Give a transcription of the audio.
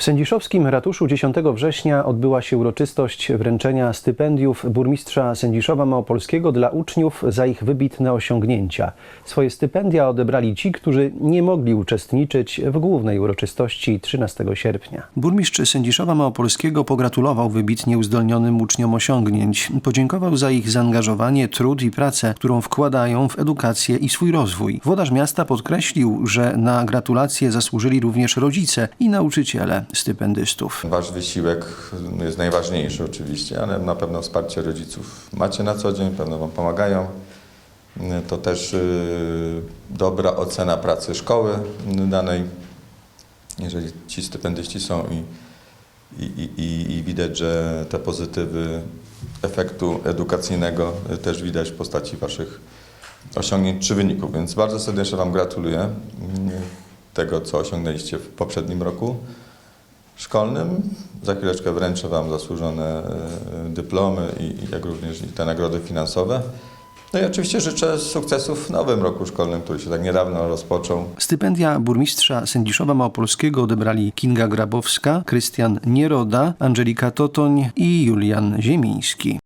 W sędziszowskim ratuszu 10 września odbyła się uroczystość wręczenia stypendiów burmistrza Sędziszowa Małopolskiego dla uczniów za ich wybitne osiągnięcia. Swoje stypendia odebrali ci, którzy nie mogli uczestniczyć w głównej uroczystości 13 sierpnia. Burmistrz Sędziszowa Małopolskiego pogratulował wybitnie uzdolnionym uczniom osiągnięć. Podziękował za ich zaangażowanie, trud i pracę, którą wkładają w edukację i swój rozwój. Włodarz miasta podkreślił, że na gratulacje zasłużyli również rodzice i nauczyciele stypendystów. Wasz wysiłek jest najważniejszy oczywiście, ale na pewno wsparcie rodziców macie na co dzień, pewno Wam pomagają. To też y, dobra ocena pracy szkoły danej, jeżeli ci stypendyści są i, i, i, i widać, że te pozytywy efektu edukacyjnego też widać w postaci Waszych osiągnięć czy wyników. Więc bardzo serdecznie Wam gratuluję tego, co osiągnęliście w poprzednim roku szkolnym. Za chwileczkę wręczę Wam zasłużone e, dyplomy i jak również i te nagrody finansowe. No i oczywiście życzę sukcesów w nowym roku szkolnym, który się tak niedawno rozpoczął. Stypendia burmistrza Sędziszowa Małopolskiego odebrali Kinga Grabowska, Krystian Nieroda, Angelika Totoń i Julian Ziemiński.